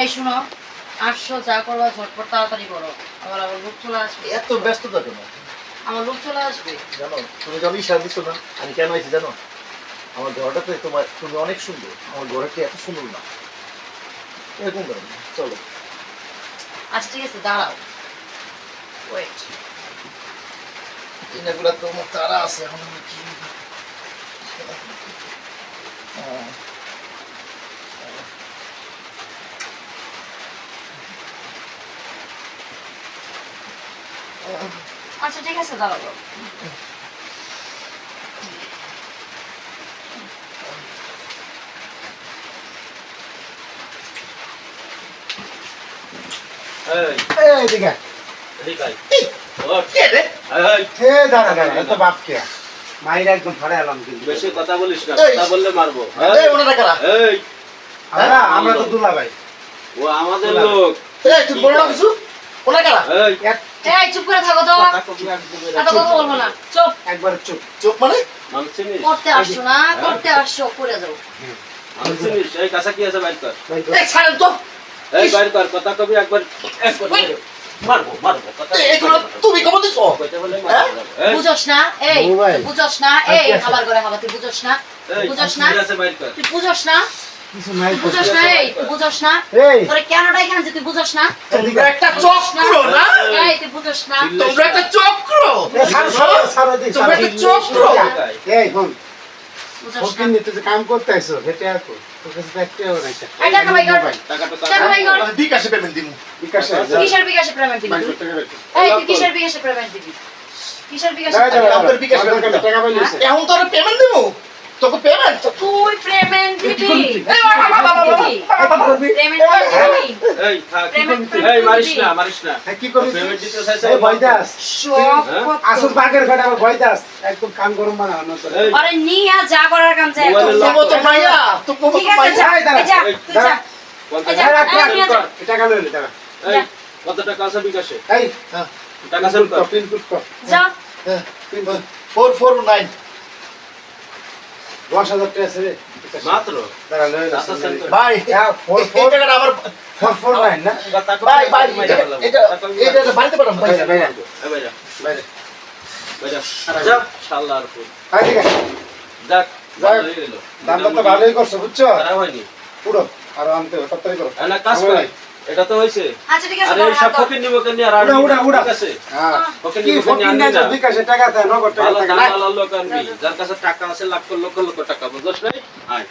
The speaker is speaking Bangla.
এই শুনো আসছো যা করবা ঝটপট তাড়াতাড়ি করো। আবার আবার লোক চলে আসবে। এত ব্যস্ততা কেন? আমার লোক চলে আসবে। জানো তুমি যখন ইশারা দিচ্ছ না আমি কেন আইছি জানো? আমার ঘরটাতে তোমার তুমি অনেক সুন্দর আমার ঘরটা এত সুন্দর না। এরকম করো চলো। আচ্ছা ঠিক আছে দাঁড়াও। ওয়েট এগুলা তোমার তারা আছে এখন আমি কি হ্যাঁ। আচ্ছা ঠিক আছে দাঁড়াও এই, এই দিকে এদিকে আয়। ওঠ। কে রে? এই, হে দাঁড়া দাঁড়া এত বাপ কে মাইরা একদম ফাড়ে এলাম কিন্তু। বেশি কথা বলিস না কথা বললে মারবো। আমরা আমরা তো দুলা ভাই ও আমাদের লোক। কিছু। কারা? এই চুপ করে থাকো তো। কথা বলব না। চুপ। একবার চুপ। চোখ মানে? করতে আসছো না করতে আসছো করে যাও। এই কাছা কি আছে? বাইর কর। এই ছাড়েন তো। এই বাইর কর কথা কবি একবার একবার মারবো মারবো কথা তুমি কবে দিছো? কইতে বলে মারবো এই, বুঝোস না এই না। খাবার করে খাবার তুই বুঝোস না। এই, না। তুই বুঝোস না। বুঝোস না এই তুই না এই কেনটা এখানে যে তুই বুঝোস না তোমরা একটা চক্র না এই তুই বুঝোস না তোমরা একটা চক্র এ, ছাড়ো, ছাড়ো, ছাড়ো দি, তোমরা একটা চক্র এই শোন বুঝোস ফকির না নিতে যে কাম করতে হেঁটে আসো বিকাশে পেমেন্ট দিব বিকাশে কিসের বিকাশে পেমেন্ট দিবি এই তুই কিসের বিকাশে পেমেন্ট দিবি কিসের বিকাশে এখন তো পেমেন্ট দিব তোকে পেমেন্ট একদম কাম গরম বানানো আরে নিয়া যা করার কাম যা তো মাইয়া। তো কত টাকা আছে বিকাশে? এই, টাকা সেন্ড কর। পিন কোড কর, যা। Pin code. Four four nine. দশ হাজার টাকা আছে রে। মাত্র। ভাই four, এই টাকাটা আবার four, four nine না? ভাই ভাই এটা। এটা বাড়িতে পাঠাম ভাই যাক। ভালোই হলো। দামটা তো ভালোই করছ, বুঝছ? পুরো, আরও আনতে হবে, তাড়াতাড়ি করো। না, কাজ আমার কর। এটা তো হয়েছে আচ্ছা ঠিক আছে আরে সব। ফকির নিমকের নিয়ে আর উড়া, উড়া, উড়া। আছে? হ্যাঁ। ফকির। বিকাশে টাকা দেয়, নগদ টাকা। ভালো লোক আনবি যার কাছে টাকা আছে লাখ লক্ষ লক্ষ টাকা বুঝছ নাই আয়